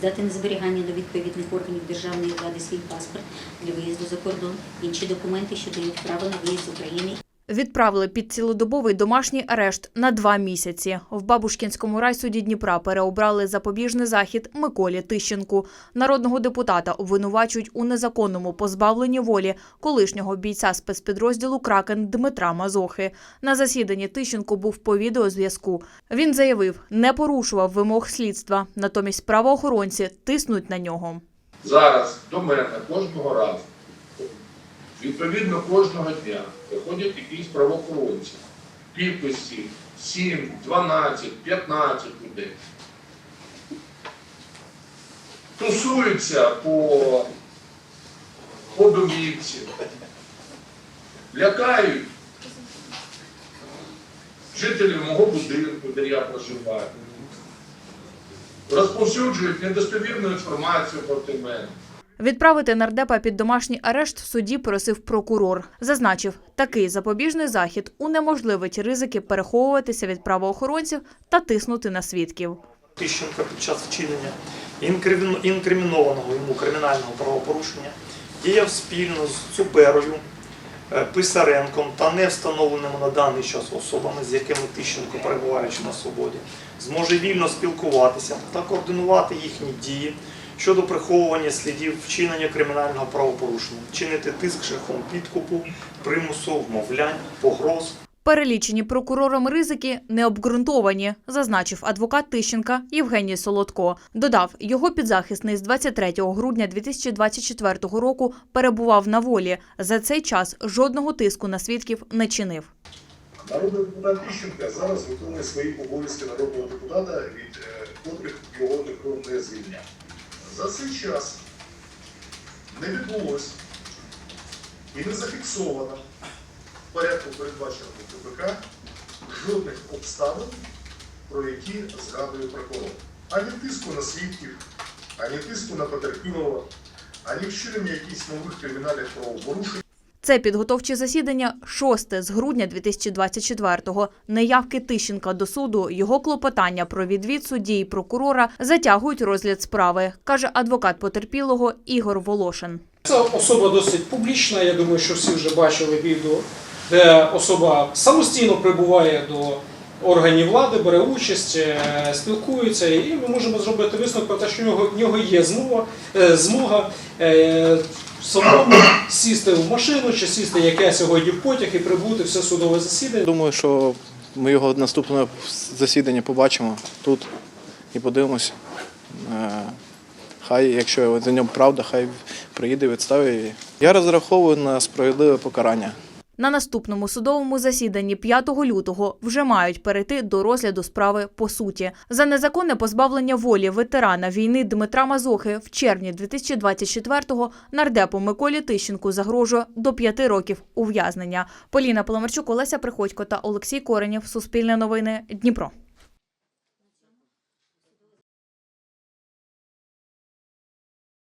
Здати на зберігання до відповідних органів державної влади свій паспорт для виїзду за кордон, інші документи, що дають право на виїзд з України Відправили під цілодобовий домашній арешт на два місяці. В Бабушкінському райсуді Дніпра переобрали запобіжний захід Миколі Тищенку. Народного депутата обвинувачують у незаконному позбавленні волі колишнього бійця спецпідрозділу Кракен Дмитра Мазохи. На засіданні Тищенко був по відеозв'язку. Він заявив, не порушував вимог слідства, натомість правоохоронці тиснуть на нього. Зараз до мене кожного разу, відповідно кожного дня, приходять якісь правоохоронці в кількості 7, 12, 15 людей. Тусуються по, по домівці, лякають жителів мого будинку, де я проживаю розповсюджують недостовірну інформацію проти мене. Відправити нардепа під домашній арешт в суді просив прокурор. Зазначив, такий запобіжний захід унеможливить ризики переховуватися від правоохоронців та тиснути на свідків. Тищенка під час вчинення інкримін- інкримінованого йому кримінального правопорушення діяв спільно з Цуберою, е, Писаренком та не встановленими на даний час особами, з якими Тищенко, перебуваючи на свободі, зможе вільно спілкуватися та координувати їхні дії щодо приховування слідів вчинення кримінального правопорушення, чинити тиск шляхом підкупу, примусу, вмовлянь, погроз, Перелічені прокурором ризики не обґрунтовані, зазначив адвокат Тищенка Євгеній Солодко. Додав, його підзахисний з 23 грудня 2024 року перебував на волі. За цей час жодного тиску на свідків не чинив. Народний депутат Тищенка зараз виконує свої обов'язки народного депутата, від е, котрих його ніхто не звільняв. За цей час не відбулось і не зафіксовано в порядку передбаченого КПК жодних обставин, про які згадує прокурор. Ані тиску на свідків, ані тиску на потерпілого, ані вчинення якихось нових кримінальних правопорушень. Це підготовче засідання шосте з грудня 2024-го. Неявки Тищенка до суду, його клопотання про відвід судді і прокурора затягують розгляд справи, каже адвокат потерпілого Ігор Волошин. Це особа досить публічна. Я думаю, що всі вже бачили відео, де особа самостійно прибуває до органів влади, бере участь, е, спілкується, і ми можемо зробити висновок про те, що в нього, є змога, е, змога е, самому сісти в машину чи сісти яке сьогодні в потяг і прибути все судове засідання. Думаю, що ми його наступне засідання побачимо тут і подивимося. Е, Хай, якщо за ньому правда, хай приїде, відставить. Я розраховую на справедливе покарання. На наступному судовому засіданні 5 лютого вже мають перейти до розгляду справи по суті. За незаконне позбавлення волі ветерана війни Дмитра Мазохи в червні 2024-го нардепу Миколі Тищенку загрожує до 5 років ув'язнення. Поліна Поломарчук, Олеся Приходько та Олексій Коренєв. Суспільне новини. Дніпро.